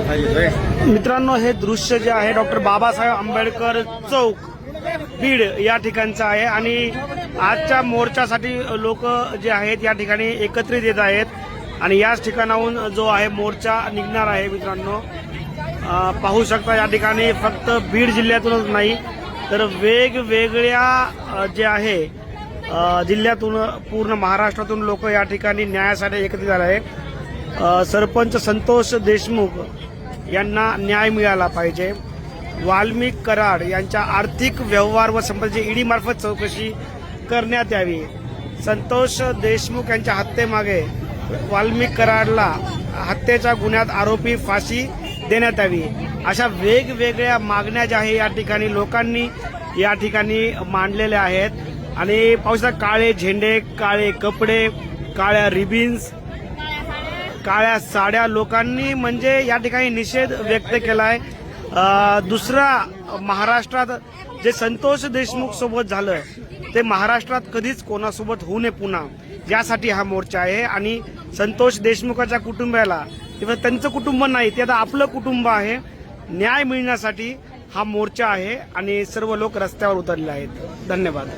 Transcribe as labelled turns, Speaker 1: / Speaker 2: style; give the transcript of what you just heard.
Speaker 1: मित्रांनो हे दृश्य जे आहे डॉक्टर बाबासाहेब आंबेडकर चौक बीड या ठिकाणचं आहे. आणि आजच्या मोर्चासाठी लोक जे आहेत या ठिकाणी एकत्रित येत आहेत. आणि याच ठिकाणाहून जो आहे मोर्चा निघणार आहे मित्रांनो. पाहू शकता या ठिकाणी फक्त बीड जिल्ह्यातूनच नाही तर वेगवेगळ्या जे आहे जिल्ह्यातून पूर्ण महाराष्ट्रातून लोक या ठिकाणी न्यायासाठी एकत्रित झाले आहे सरपंच संतोष देशमुख यांना न्याय मिळाला पाहिजे. वाल्मिक कराड यांच्या आर्थिक व्यवहार व संबंधी ईडी मार्फत चौकशी करण्यात यावी. संतोष देशमुख यांच्या हत्येमागे वाल्मिक कराडला हत्येच्या गुन्ह्यात आरोपी फाशी देण्यात यावी. अशा वेगवेगळ्या मागण्या ज्या आहे या ठिकाणी लोकांनी या ठिकाणी मांडलेल्या आहेत. आणि पावसा काळे झेंडे काळे कपडे काळ्या रिबिन्स काळ्या साड्या लोकांनी म्हणजे या ठिकाणी निषेध व्यक्त केलाय. आहे दुसरा महाराष्ट्रात जे संतोष देशमुख सोबत झालं ते महाराष्ट्रात कधीच कोणासोबत होऊ नये पुन्हा. यासाठी हा मोर्चा आहे आणि संतोष देशमुखाच्या कुटुंबाला किंवा त्यांचं कुटुंब नाही ते आता आपलं कुटुंब आहे. न्याय मिळण्यासाठी हा मोर्चा आहे आणि सर्व लोक रस्त्यावर उतरले आहेत. धन्यवाद.